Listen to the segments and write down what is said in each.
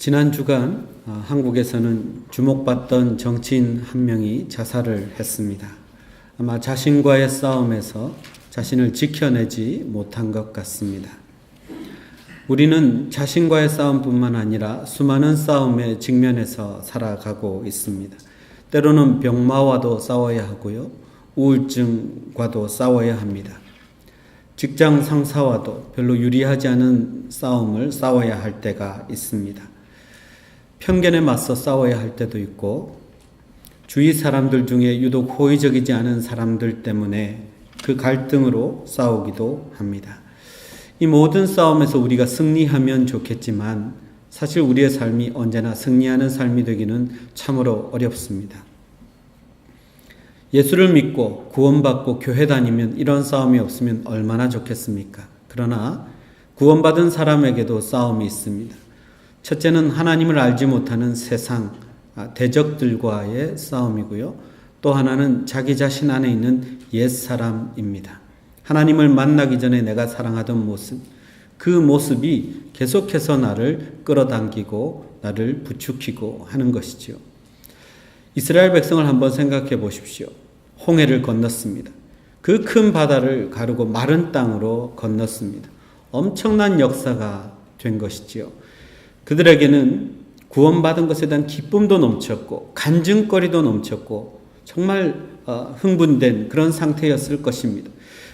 지난 주간 어, 한국에서는 주목받던 정치인 한 명이 자살을 했습니다. 아마 자신과의 싸움에서 자신을 지켜내지 못한 것 같습니다. 우리는 자신과의 싸움뿐만 아니라 수많은 싸움에 직면해서 살아가고 있습니다. 때로는 병마와도 싸워야 하고요. 우울증과도 싸워야 합니다. 직장 상사와도 별로 유리하지 않은 싸움을 싸워야 할 때가 있습니다. 편견에 맞서 싸워야 할 때도 있고 주위 사람들 중에 유독 호의적이지 않은 사람들 때문에 그 갈등으로 싸우기도 합니다. 이 모든 싸움에서 우리가 승리하면 좋겠지만 사실 우리의 삶이 언제나 승리하는 삶이 되기는 참으로 어렵습니다. 예수를 믿고 구원받고 교회 다니면 이런 싸움이 없으면 얼마나 좋겠습니까? 그러나 구원받은 사람에게도 싸움이 있습니다. 첫째는 하나님을 알지 못하는 세상, 아, 대적들과의 싸움이고요. 또 하나는 자기 자신 안에 있는 옛 사람입니다. 하나님을 만나기 전에 내가 사랑하던 모습, 그 모습이 계속해서 나를 끌어당기고 나를 부추기고 하는 것이지요. 이스라엘 백성을 한번 생각해 보십시오. 홍해를 건넜습니다. 그 큰 바다를 가르고 마른 땅으로 건넜습니다. 엄청난 역사가 된 것이지요. 그들에게는 구원받은 것에 대한 기쁨도 넘쳤고 간증거리도 넘쳤고 정말 어, 흥분된 그런 상태였을 것입니다.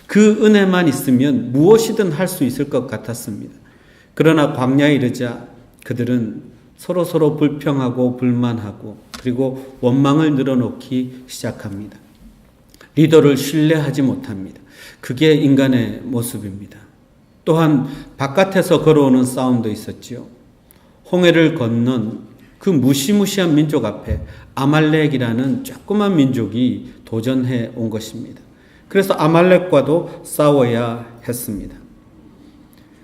그 은혜만 있으면 무엇이든 할 수 있을 것 같았습니다. 그러나 광야에 이르자 그들은 서로 서로 불평하고 불만하고 그리고 원망을 늘어놓기 시작합니다. 리더를 신뢰하지 못합니다. 그게 인간의 모습입니다. 또한 바깥에서 걸어오는 싸움도 있었지요. 홍해를 건넌 그 무시무시한 민족 앞에 아말렉이라는 조그만 민족이 도전해 온 것입니다. 그래서 아말렉과도 싸워야 했습니다.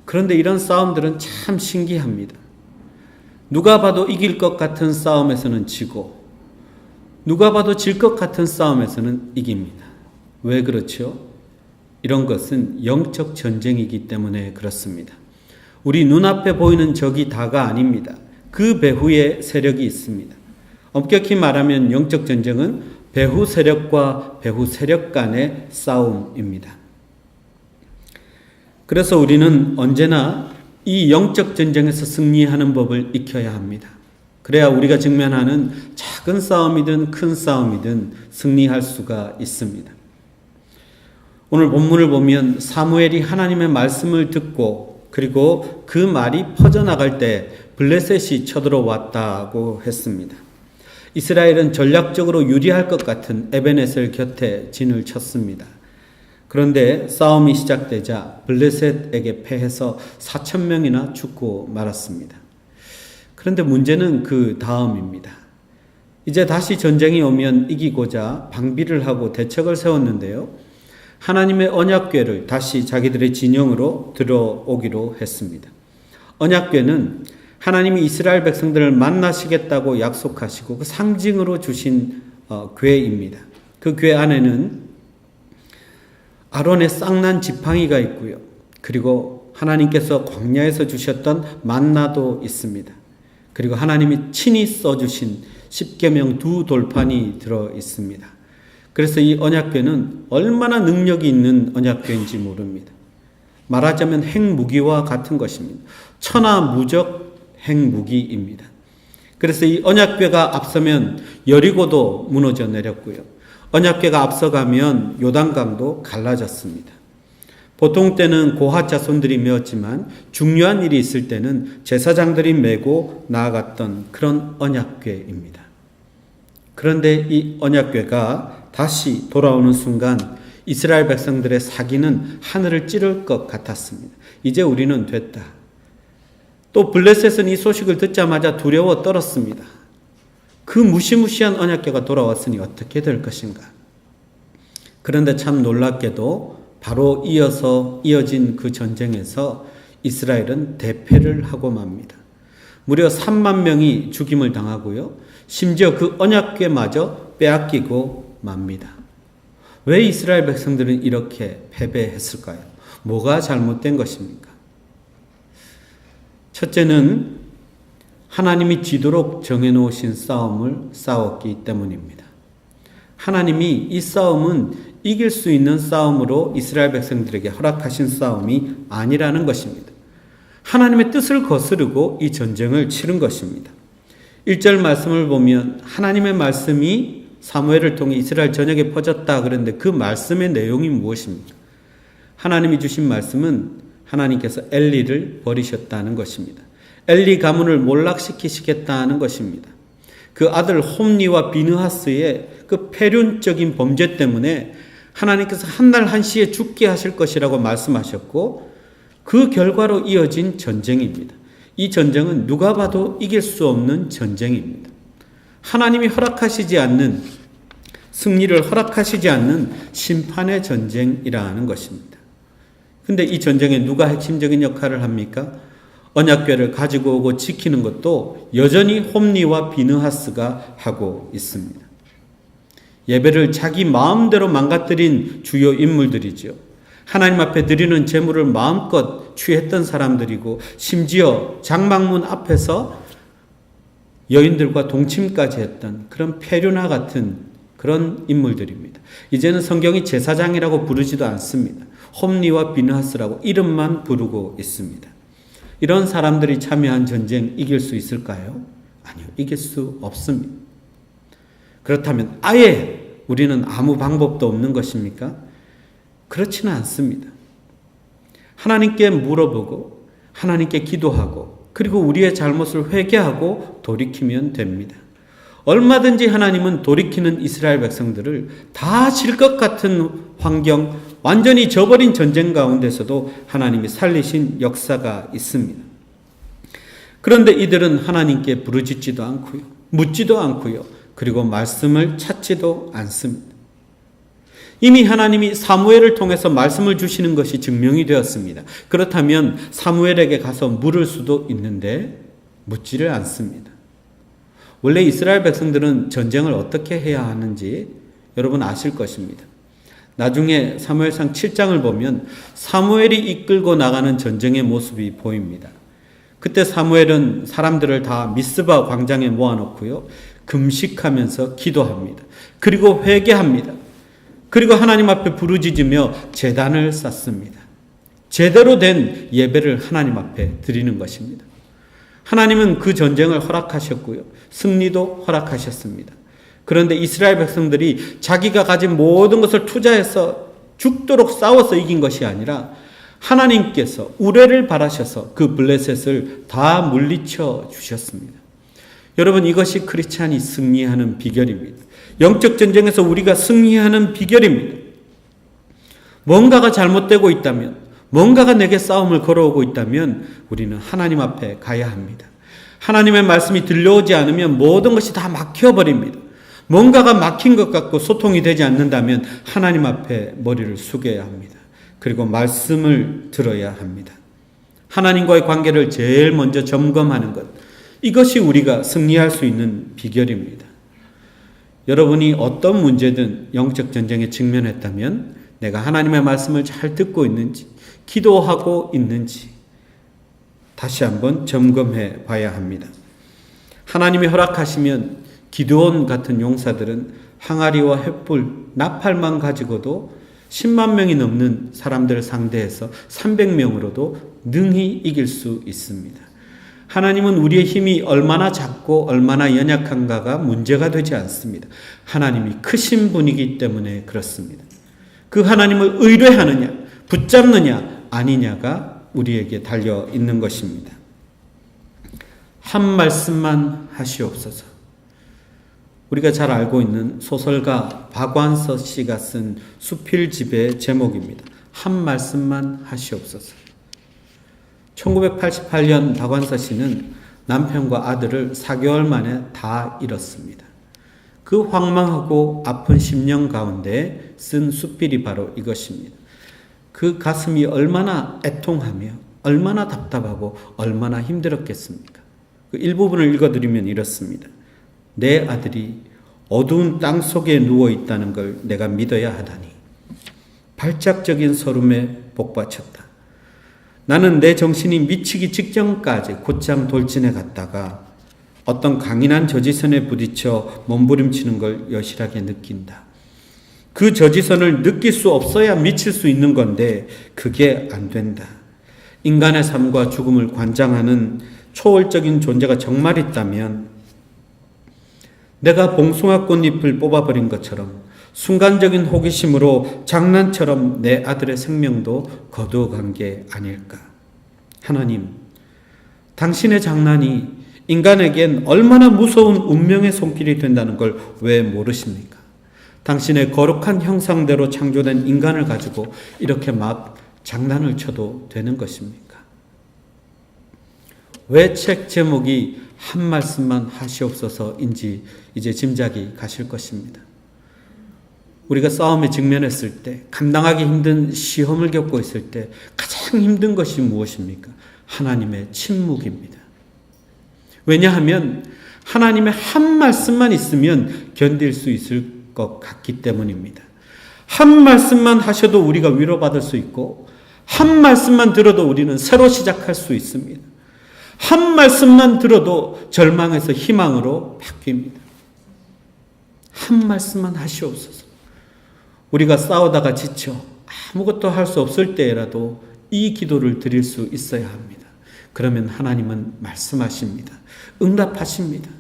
그런데 이런 싸움들은 참 신기합니다. 누가 봐도 이길 것 같은 싸움에서는 지고 누가 봐도 질 것 같은 싸움에서는 이깁니다. 왜 그렇죠? 이런 것은 영적 전쟁이기 때문에 그렇습니다. 우리 눈앞에 보이는 적이 다가 아닙니다. 그 배후에 세력이 있습니다. 엄격히 말하면 영적 전쟁은 배후 세력과 배후 세력 간의 싸움입니다. 그래서 우리는 언제나 이 영적 전쟁에서 승리하는 법을 익혀야 합니다. 그래야 우리가 직면하는 작은 싸움이든 큰 싸움이든 승리할 수가 있습니다. 오늘 본문을 보면 사무엘이 하나님의 말씀을 듣고 그리고 그 말이 퍼져나갈 때 블레셋이 쳐들어왔다고 했습니다. 이스라엘은 전략적으로 유리할 것 같은 에베네셀 곁에 진을 쳤습니다. 그런데 싸움이 시작되자 블레셋에게 패해서 4천 명이나 죽고 말았습니다. 그런데 문제는 그 다음입니다. 이제 다시 전쟁이 오면 이기고자 방비를 하고 대책을 세웠는데요. 하나님의 언약궤를 다시 자기들의 진영으로 들어오기로 했습니다. 언약궤는 하나님이 이스라엘 백성들을 만나시겠다고 약속하시고 그 상징으로 주신 어, 궤입니다. 그 궤 안에는 아론의 쌍난 지팡이가 있고요. 그리고 하나님께서 광야에서 주셨던 만나도 있습니다. 그리고 하나님이 친히 써주신 십계명 두 돌판이 들어 있습니다. 그래서 이 언약궤는 얼마나 능력이 있는 언약궤인지 모릅니다. 말하자면 핵무기와 같은 것입니다. 천하무적 핵무기입니다. 그래서 이 언약궤가 앞서면 여리고도 무너져 내렸고요. 언약궤가 앞서가면 요단강도 갈라졌습니다. 보통 때는 고하 자손들이 메었지만 중요한 일이 있을 때는 제사장들이 메고 나아갔던 그런 언약궤입니다. 그런데 이 언약궤가 다시 돌아오는 순간 이스라엘 백성들의 사기는 하늘을 찌를 것 같았습니다. 이제 우리는 됐다. 또 블레셋은 이 소식을 듣자마자 두려워 떨었습니다. 그 무시무시한 언약궤가 돌아왔으니 어떻게 될 것인가? 그런데 참 놀랍게도 바로 이어서 이어진 그 전쟁에서 이스라엘은 대패를 하고 맙니다. 무려 3만 명이 죽임을 당하고요. 심지어 그 언약궤마저 빼앗기고 맙니다. 왜 이스라엘 백성들은 이렇게 패배했을까요? 뭐가 잘못된 것입니까? 첫째는 하나님이 지도록 정해놓으신 싸움을 싸웠기 때문입니다. 하나님이 이 싸움은 이길 수 있는 싸움으로 이스라엘 백성들에게 허락하신 싸움이 아니라는 것입니다. 하나님의 뜻을 거스르고 이 전쟁을 치른 것입니다. 1절 말씀을 보면 하나님의 말씀이 사무엘을 통해 이스라엘 전역에 퍼졌다 그랬는데 그 말씀의 내용이 무엇입니까? 하나님이 주신 말씀은 하나님께서 엘리를 버리셨다는 것입니다. 엘리 가문을 몰락시키시겠다는 것입니다. 그 아들 홈니와 비느하스의 그 폐륜적인 범죄 때문에 하나님께서 한날 한시에 죽게 하실 것이라고 말씀하셨고 그 결과로 이어진 전쟁입니다. 이 전쟁은 누가 봐도 이길 수 없는 전쟁입니다. 하나님이 허락하시지 않는 승리를 허락하시지 않는 심판의 전쟁이라는 것입니다. 근데 이 전쟁에 누가 핵심적인 역할을 합니까? 언약궤를 가지고 오고 지키는 것도 여전히 홈리와 비느하스가 하고 있습니다. 예배를 자기 마음대로 망가뜨린 주요 인물들이죠. 하나님 앞에 드리는 제물을 마음껏 취했던 사람들이고 심지어 장막문 앞에서 여인들과 동침까지 했던 그런 폐륜화 같은 그런 인물들입니다. 이제는 성경이 제사장이라고 부르지도 않습니다. 홈리와 비느하스라고 이름만 부르고 있습니다. 이런 사람들이 참여한 전쟁 이길 수 있을까요? 아니요. 이길 수 없습니다. 그렇다면 아예 우리는 아무 방법도 없는 것입니까? 그렇지는 않습니다. 하나님께 물어보고 하나님께 기도하고 그리고 우리의 잘못을 회개하고 돌이키면 됩니다. 얼마든지 하나님은 돌이키는 이스라엘 백성들을 다 질 것 같은 환경, 완전히 저버린 전쟁 가운데서도 하나님이 살리신 역사가 있습니다. 그런데 이들은 하나님께 부르짖지도 않고요. 묻지도 않고요. 그리고 말씀을 찾지도 않습니다. 이미 하나님이 사무엘을 통해서 말씀을 주시는 것이 증명이 되었습니다. 그렇다면 사무엘에게 가서 물을 수도 있는데 묻지를 않습니다. 원래 이스라엘 백성들은 전쟁을 어떻게 해야 하는지 여러분 아실 것입니다. 나중에 사무엘상 7장을 보면 사무엘이 이끌고 나가는 전쟁의 모습이 보입니다. 그때 사무엘은 사람들을 다 미스바 광장에 모아놓고요. 금식하면서 기도합니다. 그리고 회개합니다. 그리고 하나님 앞에 부르짖으며 재단을 쌓습니다. 제대로 된 예배를 하나님 앞에 드리는 것입니다. 하나님은 그 전쟁을 허락하셨고요. 승리도 허락하셨습니다. 그런데 이스라엘 백성들이 자기가 가진 모든 것을 투자해서 죽도록 싸워서 이긴 것이 아니라 하나님께서 우레를 바라셔서 그 블레셋을 다 물리쳐 주셨습니다. 여러분 이것이 크리스찬이 승리하는 비결입니다. 영적 전쟁에서 우리가 승리하는 비결입니다. 뭔가가 잘못되고 있다면, 뭔가가 내게 싸움을 걸어오고 있다면 우리는 하나님 앞에 가야 합니다. 하나님의 말씀이 들려오지 않으면 모든 것이 다 막혀버립니다. 뭔가가 막힌 것 같고 소통이 되지 않는다면 하나님 앞에 머리를 숙여야 합니다. 그리고 말씀을 들어야 합니다. 하나님과의 관계를 제일 먼저 점검하는 것. 이것이 우리가 승리할 수 있는 비결입니다. 여러분이 어떤 문제든 영적 전쟁에 직면했다면 내가 하나님의 말씀을 잘 듣고 있는지, 기도하고 있는지 다시 한번 점검해 봐야 합니다. 하나님이 허락하시면 기드온 같은 용사들은 항아리와 횃불, 나팔만 가지고도 10만 명이 넘는 사람들을 상대해서 300명으로도 능히 이길 수 있습니다. 하나님은 우리의 힘이 얼마나 작고 얼마나 연약한가가 문제가 되지 않습니다. 하나님이 크신 분이기 때문에 그렇습니다. 그 하나님을 의뢰하느냐, 붙잡느냐, 아니냐가 우리에게 달려 있는 것입니다. 한 말씀만 하시옵소서. 우리가 잘 알고 있는 소설가 박완서 씨가 쓴 수필집의 제목입니다. 한 말씀만 하시옵소서. 1988년 박완서 씨는 남편과 아들을 4개월 만에 다 잃었습니다. 그 황망하고 아픈 심령 가운데 쓴 수필이 바로 이것입니다. 그 가슴이 얼마나 애통하며 얼마나 답답하고 얼마나 힘들었겠습니까? 그 일부분을 읽어드리면 이렇습니다. 내 아들이 어두운 땅 속에 누워 있다는 걸 내가 믿어야 하다니. 발작적인 서름에 복받쳤다. 나는 내 정신이 미치기 직전까지 곧장 돌진해 갔다가 어떤 강인한 저지선에 부딪혀 몸부림치는 걸 여실하게 느낀다. 그 저지선을 느낄 수 없어야 미칠 수 있는 건데 그게 안 된다. 인간의 삶과 죽음을 관장하는 초월적인 존재가 정말 있다면 내가 봉숭아 꽃잎을 뽑아버린 것처럼 순간적인 호기심으로 장난처럼 내 아들의 생명도 거두어간 게 아닐까. 하나님, 당신의 장난이 인간에겐 얼마나 무서운 운명의 손길이 된다는 걸 왜 모르십니까? 당신의 거룩한 형상대로 창조된 인간을 가지고 이렇게 막 장난을 쳐도 되는 것입니까? 왜 책 제목이 한 말씀만 하시옵소서인지 이제 짐작이 가실 것입니다. 우리가 싸움에 직면했을 때, 감당하기 힘든 시험을 겪고 있을 때 가장 힘든 것이 무엇입니까? 하나님의 침묵입니다. 왜냐하면 하나님의 한 말씀만 있으면 견딜 수 있을 것 같기 때문입니다. 한 말씀만 하셔도 우리가 위로받을 수 있고, 한 말씀만 들어도 우리는 새로 시작할 수 있습니다. 한 말씀만 들어도 절망에서 희망으로 바뀝니다. 한 말씀만 하시옵소서. 우리가 싸우다가 지쳐 아무것도 할 수 없을 때라도 이 기도를 드릴 수 있어야 합니다. 그러면 하나님은 말씀하십니다. 응답하십니다.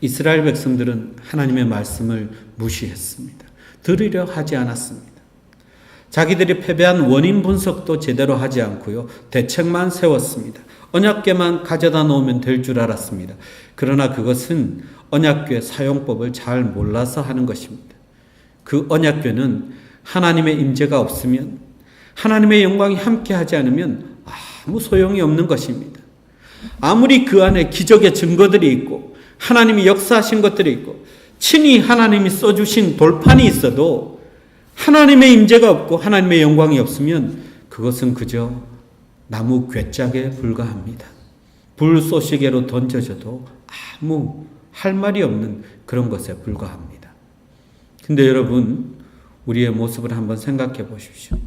이스라엘 백성들은 하나님의 말씀을 무시했습니다. 들으려 하지 않았습니다. 자기들이 패배한 원인 분석도 제대로 하지 않고요. 대책만 세웠습니다. 언약궤만 가져다 놓으면 될 줄 알았습니다. 그러나 그것은 언약궤 사용법을 잘 몰라서 하는 것입니다. 그 언약궤는 하나님의 임재가 없으면 하나님의 영광이 함께하지 않으면 아무 소용이 없는 것입니다. 아무리 그 안에 기적의 증거들이 있고 하나님이 역사하신 것들이 있고 친히 하나님이 써주신 돌판이 있어도 하나님의 임재가 없고 하나님의 영광이 없으면 그것은 그저 나무 괴짝에 불과합니다. 불 쏘시개로 던져져도 아무 할 말이 없는 그런 것에 불과합니다. 근데 여러분, 우리의 모습을 한번 생각해 보십시오.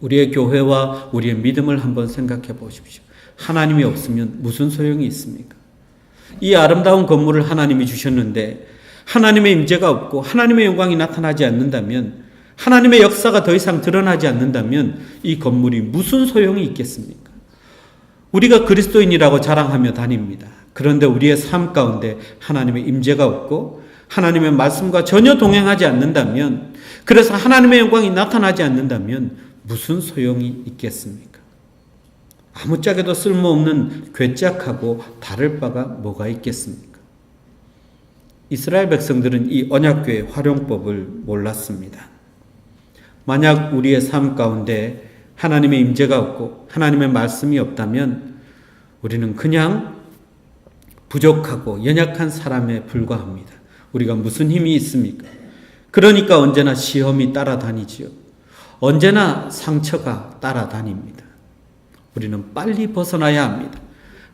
우리의 교회와 우리의 믿음을 한번 생각해 보십시오. 하나님이 없으면 무슨 소용이 있습니까? 이 아름다운 건물을 하나님이 주셨는데 하나님의 임재가 없고 하나님의 영광이 나타나지 않는다면 하나님의 역사가 더 이상 드러나지 않는다면 이 건물이 무슨 소용이 있겠습니까? 우리가 그리스도인이라고 자랑하며 다닙니다. 그런데 우리의 삶 가운데 하나님의 임재가 없고 하나님의 말씀과 전혀 동행하지 않는다면 그래서 하나님의 영광이 나타나지 않는다면 무슨 소용이 있겠습니까? 아무짝에도 쓸모없는 괴짝하고 다를 바가 뭐가 있겠습니까? 이스라엘 백성들은 이 언약궤의 활용법을 몰랐습니다. 만약 우리의 삶 가운데 하나님의 임재가 없고 하나님의 말씀이 없다면 우리는 그냥 부족하고 연약한 사람에 불과합니다. 우리가 무슨 힘이 있습니까? 그러니까 언제나 시험이 따라다니지요. 언제나 상처가 따라다닙니다. 우리는 빨리 벗어나야 합니다.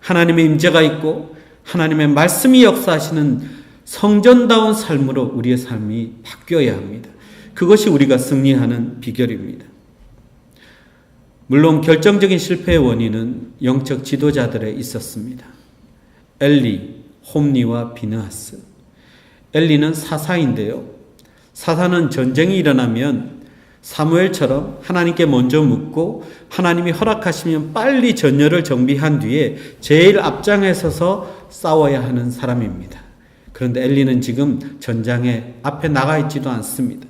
하나님의 임재가 있고 하나님의 말씀이 역사하시는 성전다운 삶으로 우리의 삶이 바뀌어야 합니다. 그것이 우리가 승리하는 비결입니다. 물론 결정적인 실패의 원인은 영적 지도자들에 있었습니다. 엘리, 홈리와 비느하스. 엘리는 사사인데요. 사사는 전쟁이 일어나면 사무엘처럼 하나님께 먼저 묻고 하나님이 허락하시면 빨리 전열을 정비한 뒤에 제일 앞장에 서서 싸워야 하는 사람입니다. 그런데 엘리는 지금 전장에 앞에 나가 있지도 않습니다.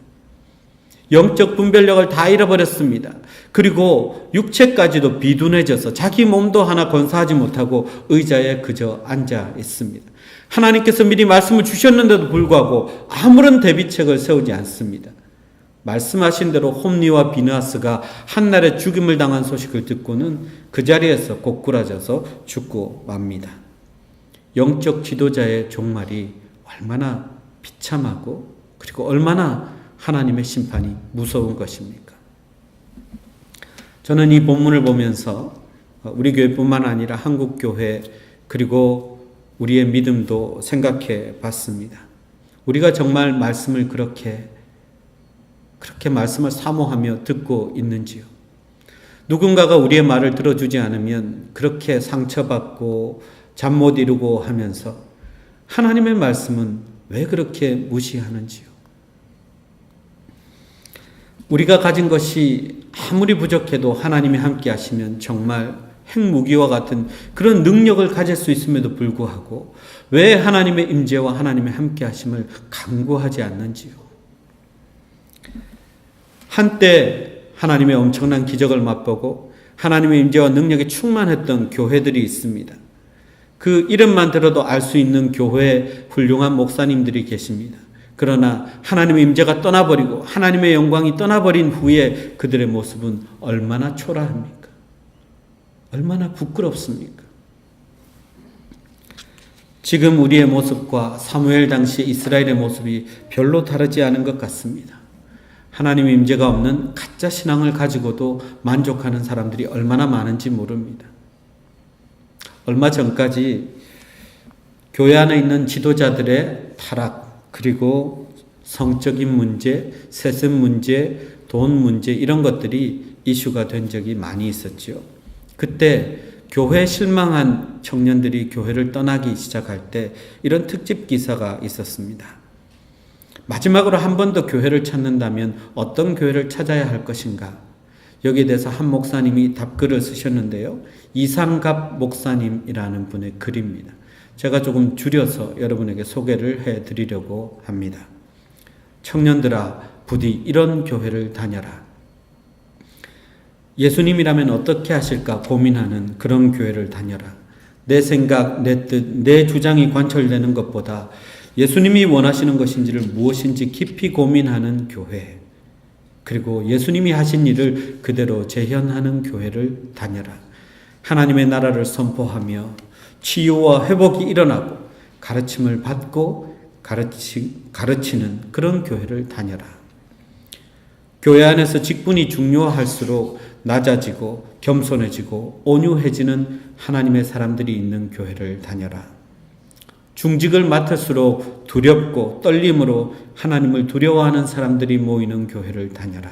영적 분별력을 다 잃어버렸습니다. 그리고 육체까지도 비둔해져서 자기 몸도 하나 건사하지 못하고 의자에 그저 앉아 있습니다. 하나님께서 미리 말씀을 주셨는데도 불구하고 아무런 대비책을 세우지 않습니다. 말씀하신 대로 홈리와 비느하스가 한날에 죽임을 당한 소식을 듣고는 그 자리에서 고꾸라져서 죽고 맙니다. 영적 지도자의 종말이 얼마나 비참하고 그리고 얼마나 하나님의 심판이 무서운 것입니까? 저는 이 본문을 보면서 우리 교회뿐만 아니라 한국 교회 그리고 우리의 믿음도 생각해 봤습니다. 우리가 정말 말씀을 그렇게 그렇게 말씀을 사모하며 듣고 있는지요. 누군가가 우리의 말을 들어주지 않으면 그렇게 상처받고 잠 못 이루고 하면서 하나님의 말씀은 왜 그렇게 무시하는지요? 우리가 가진 것이 아무리 부족해도 하나님이 함께 하시면 정말 핵무기와 같은 그런 능력을 가질 수 있음에도 불구하고 왜 하나님의 임재와 하나님의 함께 하심을 강구하지 않는지요? 한때 하나님의 엄청난 기적을 맛보고 하나님의 임재와 능력에 충만했던 교회들이 있습니다. 그 이름만 들어도 알 수 있는 교회 훌륭한 목사님들이 계십니다. 그러나 하나님의 임재가 떠나버리고 하나님의 영광이 떠나버린 후에 그들의 모습은 얼마나 초라합니까? 얼마나 부끄럽습니까? 지금 우리의 모습과 사무엘 당시 이스라엘의 모습이 별로 다르지 않은 것 같습니다. 하나님의 임재가 없는 가짜 신앙을 가지고도 만족하는 사람들이 얼마나 많은지 모릅니다. 얼마 전까지 교회 안에 있는 지도자들의 타락, 그리고 성적인 문제, 세습 문제, 돈 문제, 이런 것들이 이슈가 된 적이 많이 있었죠. 그때 교회 실망한 청년들이 교회를 떠나기 시작할 때 이런 특집 기사가 있었습니다. 마지막으로 한 번 더 교회를 찾는다면 어떤 교회를 찾아야 할 것인가? 여기에 대해서 한 목사님이 답글을 쓰셨는데요. 이상갑 목사님이라는 분의 글입니다. 제가 조금 줄여서 여러분에게 소개를 해 드리려고 합니다. 청년들아, 부디 이런 교회를 다녀라. 예수님이라면 어떻게 하실까 고민하는 그런 교회를 다녀라. 내 생각, 내 뜻, 내 주장이 관철되는 것보다 예수님이 원하시는 것인지를 무엇인지 깊이 고민하는 교회. 그리고 예수님이 하신 일을 그대로 재현하는 교회를 다녀라. 하나님의 나라를 선포하며 치유와 회복이 일어나고 가르침을 받고 가르치, 가르치는 그런 교회를 다녀라. 교회 안에서 직분이 중요할수록 낮아지고 겸손해지고 온유해지는 하나님의 사람들이 있는 교회를 다녀라. 중직을 맡을수록 두렵고 떨림으로 하나님을 두려워하는 사람들이 모이는 교회를 다녀라.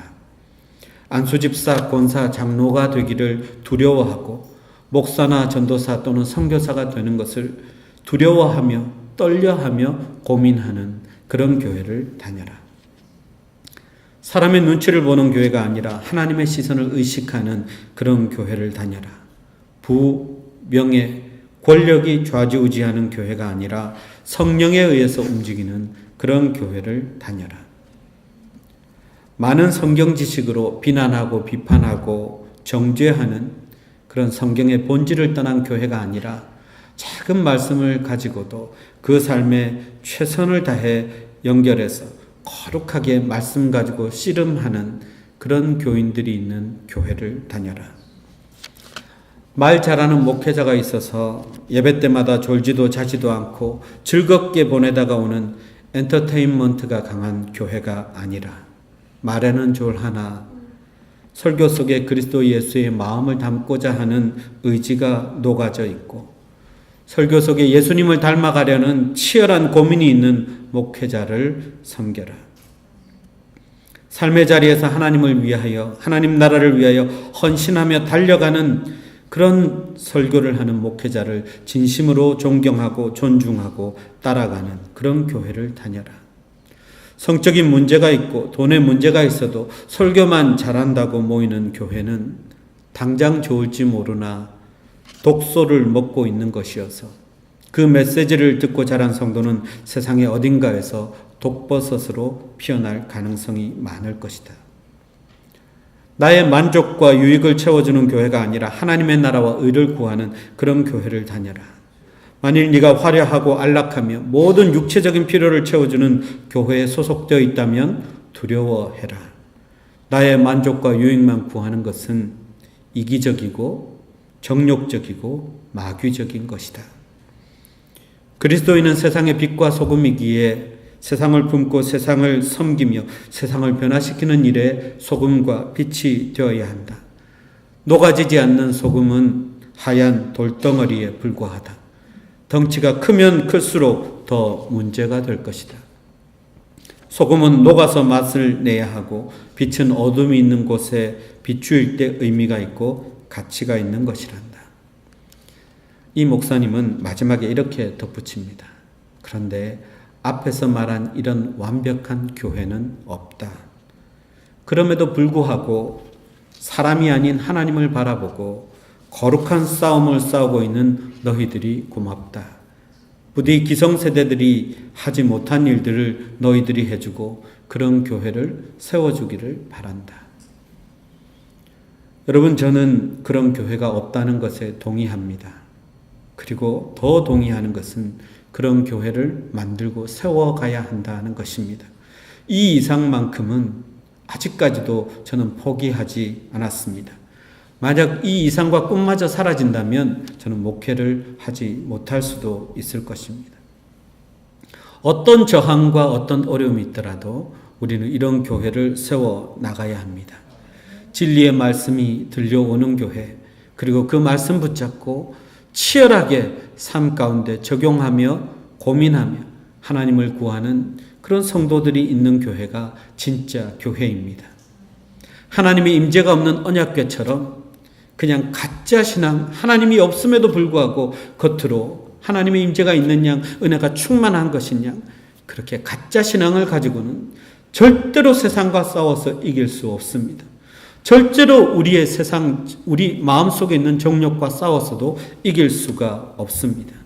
안수집사, 권사, 장로가 되기를 두려워하고 목사나 전도사 또는 선교사가 되는 것을 두려워하며 떨려하며 고민하는 그런 교회를 다녀라. 사람의 눈치를 보는 교회가 아니라 하나님의 시선을 의식하는 그런 교회를 다녀라. 부, 명예, 권력이 좌지우지하는 교회가 아니라 성령에 의해서 움직이는 그런 교회를 다녀라. 많은 성경 지식으로 비난하고 비판하고 정죄하는 그런 성경의 본질을 떠난 교회가 아니라 작은 말씀을 가지고도 그 삶에 최선을 다해 연결해서 거룩하게 말씀 가지고 씨름하는 그런 교인들이 있는 교회를 다녀라. 말 잘하는 목회자가 있어서 예배 때마다 졸지도 자지도 않고 즐겁게 보내다가 오는 엔터테인먼트가 강한 교회가 아니라 말에는 졸하나 설교 속에 그리스도 예수의 마음을 담고자 하는 의지가 녹아져 있고 설교 속에 예수님을 닮아가려는 치열한 고민이 있는 목회자를 섬겨라. 삶의 자리에서 하나님을 위하여 하나님 나라를 위하여 헌신하며 달려가는 그런 설교를 하는 목회자를 진심으로 존경하고 존중하고 따라가는 그런 교회를 다녀라. 성적인 문제가 있고 돈의 문제가 있어도 설교만 잘한다고 모이는 교회는 당장 좋을지 모르나 독소를 먹고 있는 것이어서 그 메시지를 듣고 자란 성도는 세상의 어딘가에서 독버섯으로 피어날 가능성이 많을 것이다. 나의 만족과 유익을 채워주는 교회가 아니라 하나님의 나라와 의를 구하는 그런 교회를 다녀라. 만일 네가 화려하고 안락하며 모든 육체적인 필요를 채워주는 교회에 소속되어 있다면 두려워해라. 나의 만족과 유익만 구하는 것은 이기적이고 정욕적이고 마귀적인 것이다. 그리스도인은 세상의 빛과 소금이기에 세상을 품고 세상을 섬기며 세상을 변화시키는 일에 소금과 빛이 되어야 한다. 녹아지지 않는 소금은 하얀 돌덩어리에 불과하다. 덩치가 크면 클수록 더 문제가 될 것이다. 소금은 녹아서 맛을 내야 하고 빛은 어둠이 있는 곳에 비추일 때 의미가 있고 가치가 있는 것이란다. 이 목사님은 마지막에 이렇게 덧붙입니다. 그런데 앞에서 말한 이런 완벽한 교회는 없다. 그럼에도 불구하고 사람이 아닌 하나님을 바라보고 거룩한 싸움을 싸우고 있는 너희들이 고맙다. 부디 기성세대들이 하지 못한 일들을 너희들이 해주고 그런 교회를 세워주기를 바란다. 여러분, 저는 그런 교회가 없다는 것에 동의합니다. 그리고 더 동의하는 것은 그런 교회를 만들고 세워가야 한다는 것입니다. 이 이상만큼은 아직까지도 저는 포기하지 않았습니다. 만약 이 이상과 꿈마저 사라진다면 저는 목회를 하지 못할 수도 있을 것입니다. 어떤 저항과 어떤 어려움이 있더라도 우리는 이런 교회를 세워 나가야 합니다. 진리의 말씀이 들려오는 교회, 그리고 그 말씀 붙잡고 치열하게 삶 가운데 적용하며 고민하며 하나님을 구하는 그런 성도들이 있는 교회가 진짜 교회입니다. 하나님의 임재가 없는 언약궤처럼 그냥 가짜 신앙, 하나님이 없음에도 불구하고 겉으로 하나님의 임재가 있는 양, 은혜가 충만한 것인 양, 그렇게 가짜 신앙을 가지고는 절대로 세상과 싸워서 이길 수 없습니다. 절대로 우리의 세상, 우리 마음속에 있는 정욕과 싸워서도 이길 수가 없습니다.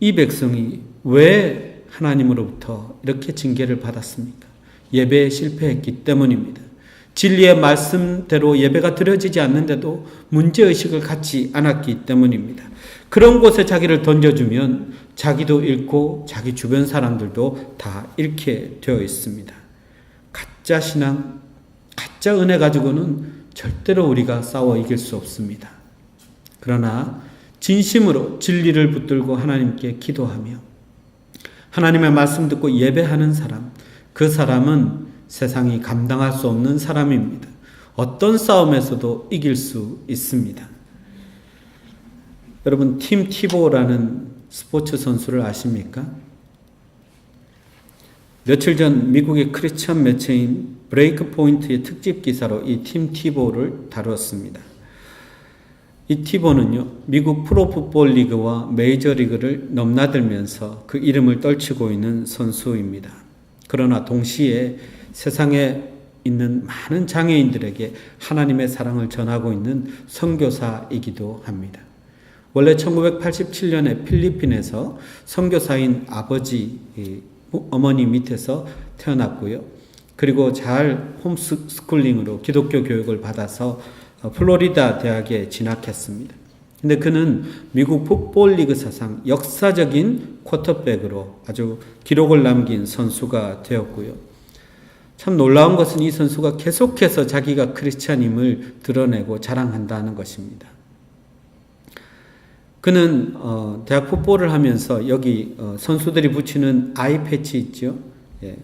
이 백성이 왜 하나님으로부터 이렇게 징계를 받았습니까? 예배에 실패했기 때문입니다. 진리의 말씀대로 예배가 드려지지 않는데도 문제의식을 갖지 않았기 때문입니다. 그런 곳에 자기를 던져주면 자기도 잃고 자기 주변 사람들도 다 잃게 되어 있습니다. 가짜 신앙, 가짜 은혜 가지고는 절대로 우리가 싸워 이길 수 없습니다. 그러나 진심으로 진리를 붙들고 하나님께 기도하며 하나님의 말씀 듣고 예배하는 사람, 그 사람은 세상이 감당할 수 없는 사람입니다. 어떤 싸움에서도 이길 수 있습니다. 여러분, 팀 티보라는 스포츠 선수를 아십니까? 며칠 전 미국의 크리스천 매체인 브레이크 포인트의 특집 기사로 이 팀 티보를 다루었습니다. 이 티보는요, 미국 프로풋볼 리그와 메이저 리그를 넘나들면서 그 이름을 떨치고 있는 선수입니다. 그러나 동시에 세상에 있는 많은 장애인들에게 하나님의 사랑을 전하고 있는 선교사이기도 합니다. 원래 1987년에 필리핀에서 선교사인 아버지 어머니 밑에서 태어났고요. 그리고 잘 홈스쿨링으로 기독교 교육을 받아서 플로리다 대학에 진학했습니다. 근데 그는 미국 풋볼 리그 사상 역사적인 쿼터백으로 아주 기록을 남긴 선수가 되었고요. 참 놀라운 것은 이 선수가 계속해서 자기가 크리스찬임을 드러내고 자랑한다는 것입니다. 그는 어, 대학 풋볼을 하면서 여기 어, 선수들이 붙이는 아이 패치 있죠. 예,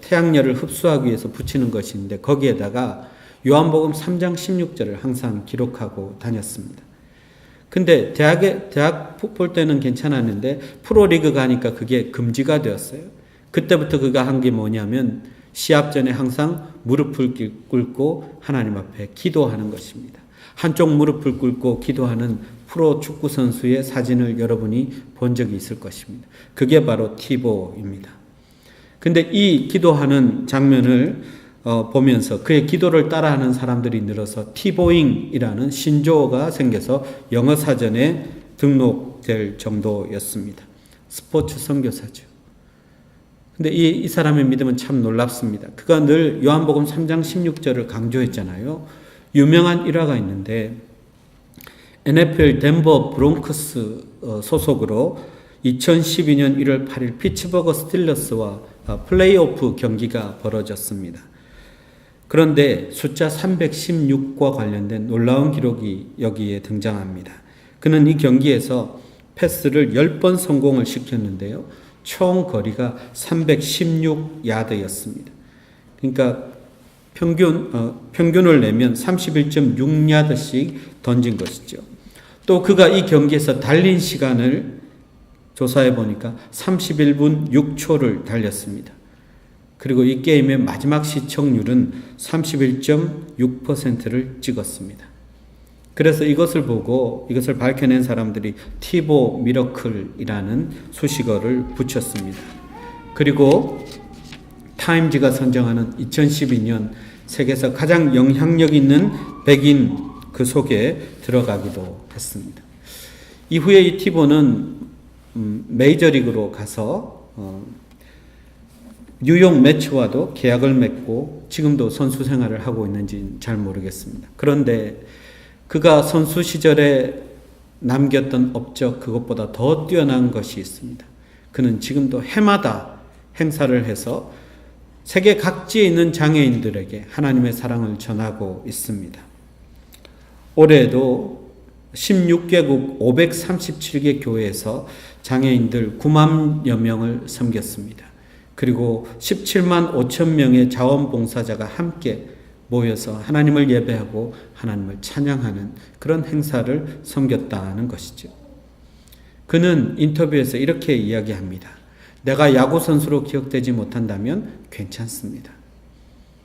태양열을 흡수하기 위해서 붙이는 것인데 거기에다가 요한복음 3장 16절을 항상 기록하고 다녔습니다. 근데 대학에 대학 풋볼 때는 괜찮았는데 프로리그 가니까 그게 금지가 되었어요. 그때부터 그가 한 게 뭐냐면 시합 전에 항상 무릎을 꿇고 하나님 앞에 기도하는 것입니다. 한쪽 무릎을 꿇고 기도하는 프로 축구 선수의 사진을 여러분이 본 적이 있을 것입니다. 그게 바로 티보입니다. 근데 이 기도하는 장면을 어, 보면서 그의 기도를 따라하는 사람들이 늘어서 티보잉이라는 신조어가 생겨서 영어 사전에 등록될 정도였습니다. 스포츠 선교사죠. 근데 이, 이 사람의 믿음은 참 놀랍습니다. 그가 늘 요한복음 3장 16절을 강조했잖아요. 유명한 일화가 있는데 NFL 덴버 브론크스 어, 소속으로 2012년 1월 8일 피츠버그 스틸러스와 어, 플레이오프 경기가 벌어졌습니다. 그런데 숫자 316과 관련된 놀라운 기록이 여기에 등장합니다. 그는 이 경기에서 패스를 10번 성공을 시켰는데요. 총 거리가 316야드였습니다. 그러니까 평균, 어, 평균을 내면 31.6야드씩 던진 것이죠. 또 그가 이 경기에서 달린 시간을 조사해 보니까 31분 6초를 달렸습니다. 그리고 이 게임의 마지막 시청률은 31.6%를 찍었습니다. 그래서 이것을 보고 이것을 밝혀낸 사람들이 티보 미러클이라는 수식어를 붙였습니다. 그리고 타임지가 선정하는 2012년 세계에서 가장 영향력 있는 백인 그 속에 들어가기도 했습니다. 이후에 이 티보는 음, 메이저리그로 가서 어, 뉴욕 매츠와도 계약을 맺고 지금도 선수 생활을 하고 있는지는 잘 모르겠습니다. 그런데 그가 선수 시절에 남겼던 업적 그것보다 더 뛰어난 것이 있습니다. 그는 지금도 해마다 행사를 해서 세계 각지에 있는 장애인들에게 하나님의 사랑을 전하고 있습니다. 올해도 16개국 537개 교회에서 장애인들 9만여 명을 섬겼습니다. 그리고 17만 5천 명의 자원봉사자가 함께 모여서 하나님을 예배하고 하나님을 찬양하는 그런 행사를 섬겼다는 것이죠. 그는 인터뷰에서 이렇게 이야기합니다. 내가 야구 선수로 기억되지 못한다면 괜찮습니다.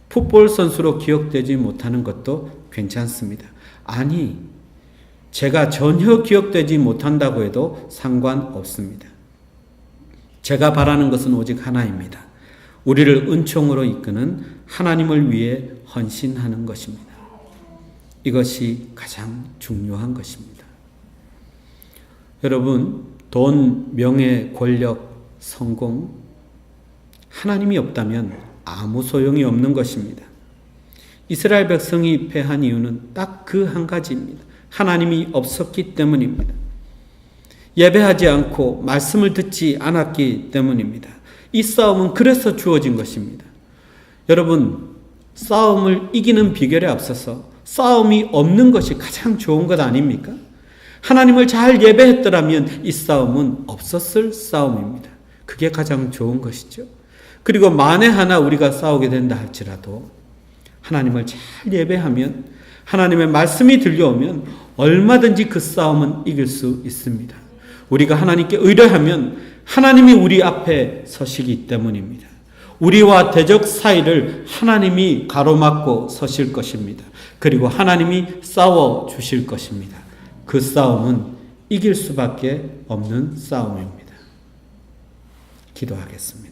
풋볼 선수로 기억되지 못하는 것도 괜찮습니다. 아니, 제가 전혀 기억되지 못한다고 해도 상관없습니다. 제가 바라는 것은 오직 하나입니다. 우리를 은총으로 이끄는 하나님을 위해 헌신하는 것입니다. 이것이 가장 중요한 것입니다. 여러분, 돈, 명예, 권력, 성공, 하나님이 없다면 아무 소용이 없는 것입니다. 이스라엘 백성이 패한 이유는 딱 그 한 가지입니다. 하나님이 없었기 때문입니다. 예배하지 않고 말씀을 듣지 않았기 때문입니다. 이 싸움은 그래서 주어진 것입니다. 여러분, 싸움을 이기는 비결에 앞서서 싸움이 없는 것이 가장 좋은 것 아닙니까? 하나님을 잘 예배했더라면 이 싸움은 없었을 싸움입니다. 그게 가장 좋은 것이죠. 그리고 만에 하나 우리가 싸우게 된다 할지라도 하나님을 잘 예배하면 하나님의 말씀이 들려오면 얼마든지 그 싸움은 이길 수 있습니다. 우리가 하나님께 의뢰하면 하나님이 우리 앞에 서시기 때문입니다. 우리와 대적 사이를 하나님이 가로막고 서실 것입니다. 그리고 하나님이 싸워 주실 것입니다. 그 싸움은 이길 수밖에 없는 싸움입니다. 기도하겠습니다.